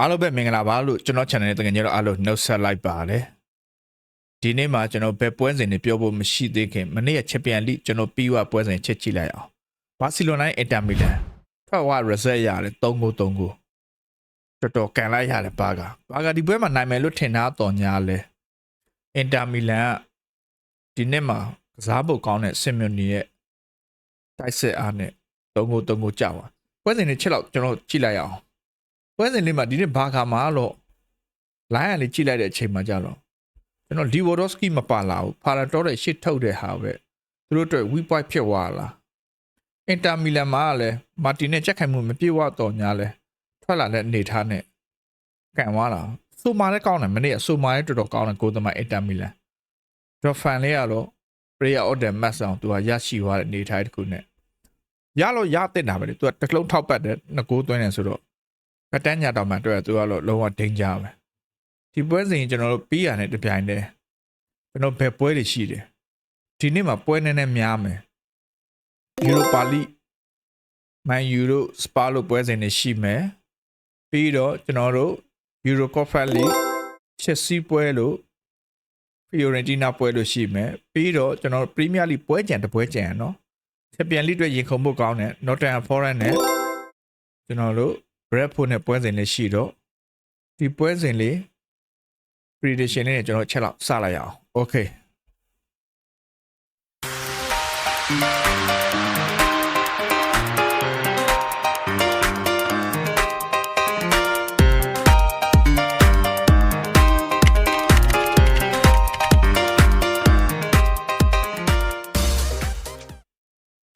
အားလုံးပဲမင်္ဂလာပါလို့ကျွန်တော် channel နဲ့တကယ်ကြီးတော့အားလုံးနှုတ်ဆက်လိုက်ပါတယ်ဒီနေ့မှာကျွန်တော်ဘယ်ပွဲစဉ်တွေပြောဖို့မရှိသေးခင်မနေ့ကချန်ပီယံလိကျွန်တော်ပြီးွားပွဲစဉ်ချက်ကြည့်လိုက်အောင်ဘာစီလိုနာနဲ့အင်တာမီလန်ထွက်သွား reset ရတယ်3ဂိုး3ဂိုးတော်တော်ကန်လိုက်ရတယ်ဘာကဘာကဒီပွဲမှာနိုင်မယ်လို့ထင်တာတော်ညာလဲအင်တာမီလန်ကဒီနေ့မှာကစားဖို့ကောင်းတဲ့ဆင်မြွန်နီရဲ့တိုက်စစ်အားနဲ့3ဂိုး3ဂိုးကြာသွားပွဲစဉ်တွေချက်တော့ကျွန်တော်ကြည့်လိုက်အောင် ပွဲစဉ်လေးမှာဒီနေ့ဘာခါမှာတော့လိုင်းရလေးကြည့်လိုက်တဲ့အချိန်မှာကြတော့ကျွန်တော်လီဝိုဒိုစကီမပါလာဘူးဖာရာတော်ရဲ့ရှစ်ထုတ်တဲ့ဟာပဲသူတို့အတွက်ဝီပွိုက်ဖြစ်သွားလားအင်တာမီလန်မှာလည်းမာတင်နဲ့ချက်ခိုင်မှုမပြေဝတော့ညာလဲထွက်လာတဲ့အနေထားနဲ့ကန်သွားတာဆိုမာလည်းကောင်းတယ်မနေ့ကဆိုမာလည်းတော်တော်ကောင်းတယ်ကိုသမိုင်းအင်တာမီလန်တော့ဖန်လေးကတော့ player of the match အောင်သူကရရှိသွားတဲ့အနေထားတစ်ခုနဲ့ရလို့ရတဲ့တာပဲလေသူကတစ်လုံးထောက်ပတ်တဲ့နှစ်ကိုးသွင်းနေဆိုတော့ ကတန်းညာတောင်မှတွေ့ရသူကတော့လုံးဝဒိန်ကြပဲဒီပွဲစဉ်ကျွန်တော်တို့ပြီးရတဲ့တပြိုင်တည်းကျွန်တော်ဘယ်ပွဲတွေရှိတယ်ဒီနေ့မှာပွဲနည်းနည်းများမယ်ယူရိုပါလိမန်ယူရိုစပါလိုပွဲစဉ်တွေရှိမယ်ပြီးတော့ကျွန်တော်တို့ယူရိုကော့ဖက်လီချက်စီပွဲလို့ဖီယိုရန်တီနာပွဲလို့ရှိမယ်ပြီးတော့ကျွန်တော်တို့ပရီးမီးယားလိပွဲကြံတစ်ပွဲကြံရနော်ချန်ပီယံလိအတွက်ရင်ခုန်ဖို့ကောင်းတယ်နော်တန်ဖော်ရန်နဲ့ကျွန်တော်တို့ Bradford နဲ့ပွဲစဉ်လေးရှိတော့ဒီပွဲစဉ်လေး prediction လေးနဲ့ကျွန်တော်ချက်လောက်စလိုက်ရအောင် okay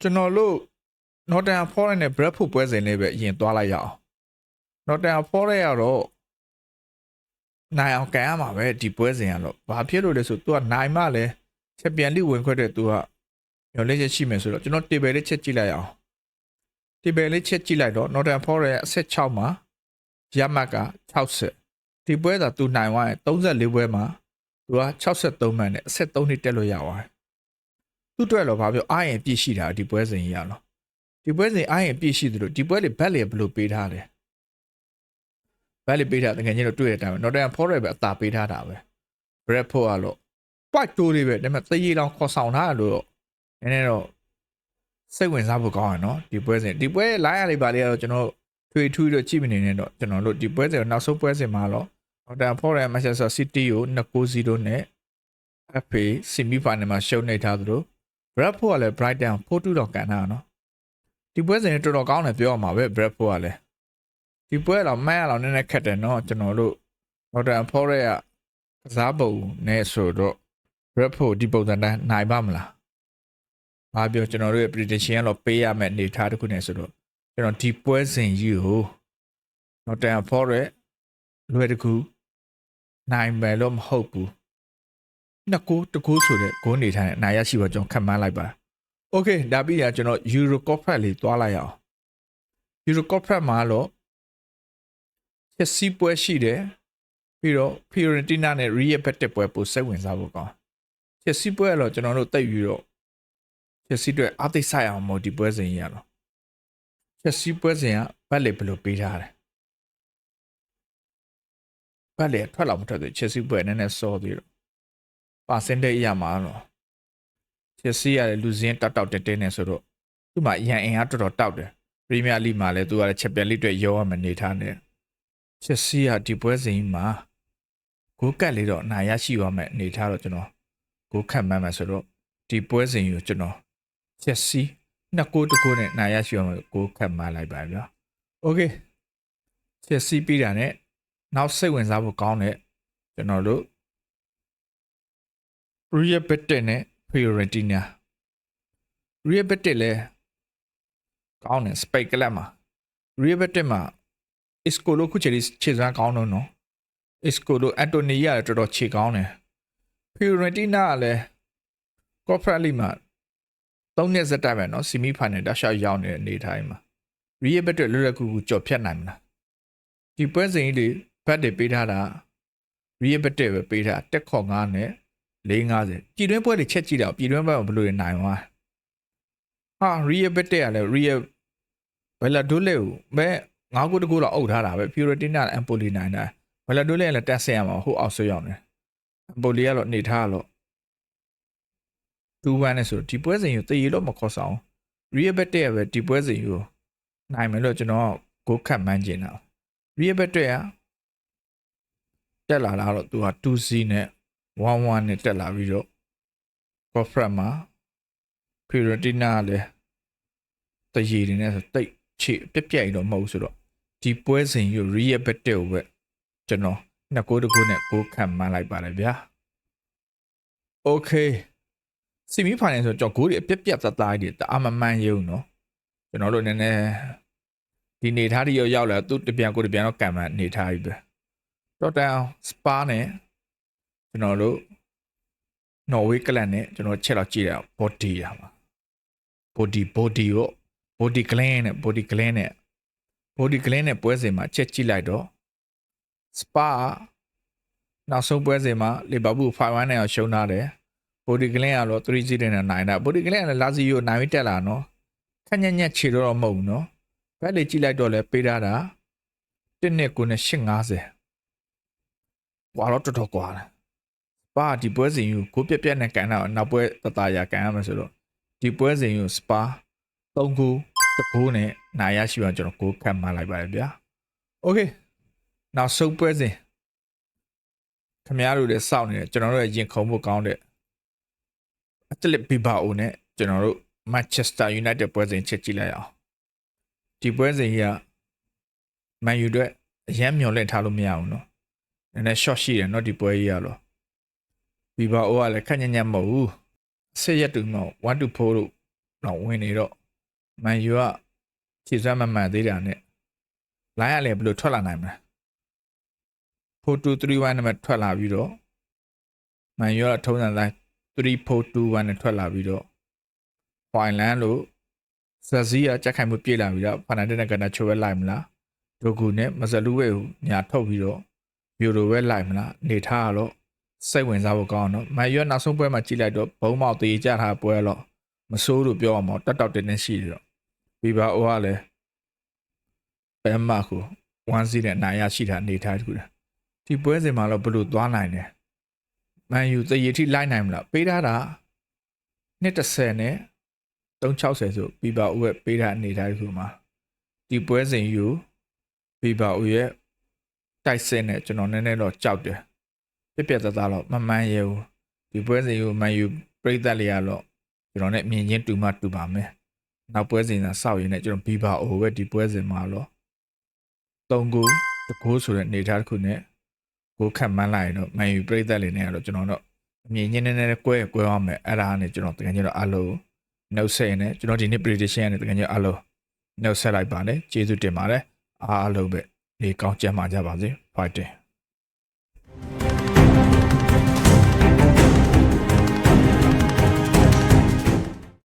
ကျွန်တော်တို့ Nottingham Forest နဲ့ Bradford ပွဲစဉ်လေးပဲအရင်သွားလိုက်ရအောင် Nottingham Forest ကတော့နိုင်အောင်ကန်ရမှာပဲဒီပွဲစဉ်ကတော့ဘာဖြစ်လို့လဲဆိုသူကနိုင်မှလည်းချက်ပြန်လိဝင်ခွက်တဲ့သူကညော်လေးချက်ရှိမယ်ဆိုတော့ကျွန်တော် table လေးချက်ကြည့်လိုက်အောင် table လေးချက်ကြည့်လိုက်တော့ Nottingham Forest ရဲ့အဆက်6မှာရမတ်က60ဒီပွဲသာသူနိုင်သွားရင်34ပွဲမှာသူက63မှန်နဲ့အဆက်3နှစ်တက်လို့ရသွားတယ်သူ့အတွက်တော့ဘာပြောအားရင်ပြည့်ရှိတာဒီပွဲစဉ်ကြီးရတော့ဒီပွဲစဉ်အားရင်ပြည့်ရှိသလိုဒီပွဲလေးဘက်လေဘယ်လိုပေးထားလဲ ဘက်လေပေးထားတကယ်ချင်းတော့တွေ့တဲ့အတိုင်းပဲ Nottingham Forest ပဲအသာပေးထားတာပဲ Bradford ကတော့ point တိုးလေးပဲဒါပေမဲ့တရေလောင်ခေါ်ဆောင်ထားတယ်လို့တော့နည်းနည်းတော့စိတ်ဝင်စားဖို့ကောင်းရနော်ဒီပွဲစဉ်ဒီပွဲလိုင်းရလေးပါလေးကတော့ကျွန်တော်ထွေထူးတော့ကြည့်မနေနဲ့တော့ကျွန်တော်တို့ဒီပွဲစဉ်နောက်ဆုံးပွဲစဉ်မှာတော့ Nottingham Forest Manchester City ကို2-0နဲ့ FA semi final မှာရှုံးနေထားသလို Bradford ကလည်း Brighton 4-2တော့ကန်ထားတာနော်ဒီပွဲစဉ်တော်တော်ကောင်းတယ်ပြောရမှာပဲ Bradford ကလည်း ဒီပွဲတော့မှန်းရအောင်နည်းနည်းခက်တယ်နော်ကျွန်တော်တို့ Nottingham Forest ကကစားပုံနဲ့ဆိုတော့ Bradford ဒီပုံစံတိုင်းနိုင်ပါမလား။ဘာပြောကျွန်တော်တို့ရဲ့ prediction ကတော့ပေးရမယ့်အနေအထားတစ်ခုနဲ့ဆိုတော့ကျွန်တော်ဒီပွဲစဉ်ကြီးကို Nottingham Forest လွယ်တကူနိုင်မယ်လို့မဟုတ်ဘူး။နှစ်ကိုတကူဆိုတဲ့ဂိုးနေထိုင်နိုင်ရရှိပါကျွန်တော်ခန့်မှန်းလိုက်ပါ။ Okay ဒါပြီးရင်ကျွန်တော် Euro Cup လေးသွားလိုက်အောင်။ Euro Cup မှာတော့ ချက်စီပွဲရှိတယ်။ပြီးတော့ Fiorentina နဲ့ Real Betis ပွဲပိုစိတ်ဝင်စားဖို့ကောင်း။ချက်စီပွဲကတော့ကျွန်တော်တို့တိတ်ယူတော့ချက်စီတွေအသိဆိုင်အောင်မဟုတ်ဒီပွဲစဉ်ကြီးရတော့ချက်စီပွဲစဉ်ကဘက်လေဘယ်လိုပေးထားတယ်။ဘက်လေထွက်လာမထွက်သေးချက်စီပွဲနည်းနည်းစောသေးတော့ပါစင်တဲ့ရမှာတော့ချက်စီရတယ်လူစင်းတောက်တောက်တဲတဲနေဆိုတော့သူ့မှာရန်အင်အားတော်တော်တောက်တယ်ပရီးမီးယားလိမှာလည်းသူကလည်းချက်ပြန်လိအတွက်ရောရမယ်နေထားနေ ချက်စီကဒီပွဲစဉ်မှာကိုကတ်လေးတော့အနိုင်ရရှိသွားမယ်အနေထားတော့ကျွန်တော်ကိုခတ်မှန်းမယ်ဆိုတော့ဒီပွဲစဉ်ကိုကျွန်တော်ချက်စီနှစ်ကိုတကိုနဲ့နိုင်ရရှိသွားမယ်ကိုခတ်မှန်းလိုက်ပါဗျာ။ Okay ချက်စီပြီးတာနဲ့နောက်စိတ်ဝင်စားဖို့ကောင်းတဲ့ကျွန်တော်တို့ Real Betis နဲ့ Fiorentina Real Betis လဲကောင်းတယ် Spain ကလပ်မှာ Real Betis မှာ Isco လို့ခုချိန်လေးခြေစွမ်းကောင်းတော့နော် Isco လို့ Anthony ရတယ်တော်တော်ခြေကောင်းတယ် Fiorentina ကလည်း Conference League မှာ၃နှစ်စက်တိုင်ပဲနော် semi final တခြားရောက်နေတဲ့အနေထိုင်မှာ Real Betis လွယ်လွယ်ကူကူကြော်ဖြတ်နိုင်မလားဒီပွဲစဉ်ကြီးတွေဘတ်တွေပေးထားတာ Real Betis ပဲပေးထားတက်ခေါ်9နဲ့450ပြည်တွင်းပွဲတွေချက်ကြည့်တော့ပြည်တွင်းပွဲမှာဘယ်လိုနေနိုင်သွားဟာ Real Betis ကလည်း Real ဘယ်လာဒိုလေကိုမဲ ငါးခုတစ်ခုတော့အုပ်ထားတာပဲ Fiorentina နဲ့ Empoli နိုင်တာဘယ်လိုတို့လဲလည်းတက်ဆက်ရမှာဟိုအောက်ဆွရောက်နေ Empoli ကတော့နေထားတော့2-1နဲ့ဆိုတော့ဒီပွဲစဉ်ကိုတည်ရလို့မခေါ်ဆောင် Real Bet ရဲ့ပဲဒီပွဲစဉ်ကိုနိုင်မယ်လို့ကျွန်တော်ဂိုးခတ်မှန်းကျင်တာ Real Bet ကတက်လာတာတော့သူက 2C နဲ့1-1နဲ့တက်လာပြီးတော့ Corporate မှာ Fiorentina လည်းတည်ရည်နေနဲ့ဆိုတိတ် ခြေပြက်ပြက်ကြီးတော့မဟုတ်ဆိုတော့ဒီပွဲစဉ်ကြီး real battle ကိုပဲကျွန်တော်နှစ်ကိုတကိုနဲ့ကိုခံမှန်းလိုက်ပါတယ်ဗျာ okay စီမီဖိုင်နယ်ဆိုတော့ကြော်ဂိုးတွေအပြက်ပြက်သားသားတွေတအားမမှန်ရုံနော်ကျွန်တော်တို့နည်းနည်းဒီနေထားတွေရောက်ရောက်လာသူတပြန်ကိုတပြန်တော့ကံမှန်နေထားပြီပဲတော့တန်စပါနဲ့ကျွန်တော်တို့နော်ဝေးကလန်နဲ့ကျွန်တော်ချက်တော့ကြည့်ရအောင် body ရမှာ body body ရော body gland နဲ့ body gland နဲ့ body gland နဲ့ပွဲစဉ်မှာချက်ကြည့်လိုက်တော့ spa နောက်ဆုံးပွဲစဉ်မှာလီဗာပူး5-1နဲ့အောင်ရှုံးထားတယ် body gland ကတော့3-0နဲ့နိုင်တာ body gland ကလည်းလာစီယိုနိုင်ပြီးတက်လာနော်ခက်ညက်ညက်ခြေတော့တော့မဟုတ်ဘူးနော်ဘက်လေကြည့်လိုက်တော့လဲပေးထားတာ1နှစ်ကိုနဲ့850ကွာတော့တော်တော်ကွာတယ်ပါဒီပွဲစဉ်ယူကိုပြက်ပြက်နဲ့ကန်တော့နောက်ပွဲတတရာကန်ရမယ်ဆိုတော့ဒီပွဲစဉ်ယူစပါ 3ခုတကိုးနဲ့နာရရှိအောင်ကျွန်တော်ကိုးကတ်မှလိုက်ပါတယ်ဗျာ။ Okay နောက်ဆုံးပွဲစဉ်ခမရတို့လည်းစောင့်နေတယ်ကျွန်တော်တို့ရင်ခုန်ဖို့ကောင်းတဲ့အက်တလက်ဘီဘာအိုနဲ့ကျွန်တော်တို့မန်ချက်စတာယူနိုက်တက်ပွဲစဉ်ချက်ကြည့်လိုက်အောင်ဒီပွဲစဉ်ကြီးကမန်ယူအတွက်အယမ်းမျောလင့်ထားလို့မရဘူးနော်နည်းနည်း short ရှိတယ်နော်ဒီပွဲကြီးကတော့ဘီဘာအိုကလည်းခက်ညံ့ညံ့မဟုတ်ဘူးဆက်ရက်တူမ1 to 4တို့တော့ဝင်နေတော့ Man U ကခြေစွမ်းမမှန်သေးတာနဲ့လိုင်းရလည်းဘယ်လိုထွက်လာနိုင်မလဲ4231နံပါတ်ထွက်လာပြီးတော့ Man U ကထုံးစံတိုင်း3421နဲ့ထွက်လာပြီးတော့ Finland လို့ဇက်ဇီးကကြက်ခိုင်မှုပြေးလာပြီးတော့ဖာနန်တက်နဲ့ကနချိုပဲလိုက်မလားဒိုကူနဲ့မဇလူဝဲကိုညာထုတ်ပြီးတော့ဘီယိုလိုပဲလိုက်မလားနေထားတော့စိတ်ဝင်စားဖို့ကောင်းတော့မန်ယူနောက်ဆုံးပွဲမှာကြည့်လိုက်တော့ဘုံမောက်သေးကြထားပွဲတော့မစိုးလို့ပြောအောင်တက်တောက်တင်းတင်းရှိတယ်တော့ ဘီဘာအိုကလည်းဘယ်မှာကို1စီးနဲ့နိုင်ရရှိတာနေထားတခုဒီပွဲစဉ်မှာတော့ဘယ်လိုသွားနိုင်လဲမန်ယူတရေထိလိုက်နိုင်မလားပေးထားတာ130နဲ့360ဆိုဘီဘာဦးရဲ့ပေးထားအနေထားခုမှာဒီပွဲစဉ်ယူဘီဘာဦးရဲ့တိုက်စစ်နဲ့ကျွန်တော်နည်းနည်းတော့ကြောက်တယ်ပြက်ပြက်သားသားတော့မမှန်ရဲဘူးဒီပွဲစဉ်ယူမန်ယူပြိသက်လေးရတော့ကျွန်တော်နဲ့မြင်ချင်းတူမှတူပါမယ် နောက်ပွဲစဉ်ကစောက်ရည်နဲ့ကျွန်တော်ဘီဘာအိုပဲဒီပွဲစဉ်မှာတော့3ဂိုးတကိုးဆိုတဲ့အနေထားတစ်ခုနဲ့ကိုခတ်မှန်းလိုက်ရင်တော့မန်ယူပြိသက်လေးနဲ့ကတော့ကျွန်တော်တော့အမြင်ချင်းနည်းနည်းကွဲကွဲအောင်မယ်အဲ့ဒါနဲ့ကျွန်တော်တကယ်ကြီးတော့အလုံးနှုတ်ဆက်နေကျွန်တော်ဒီနေ့ prediction နဲ့တကယ်ကြီးအလုံးနှုတ်ဆက်လိုက်ပါတယ်ကျေးဇူးတင်ပါတယ်အားလုံးပဲနေကောင်းကြမှာကြပါစေ fighting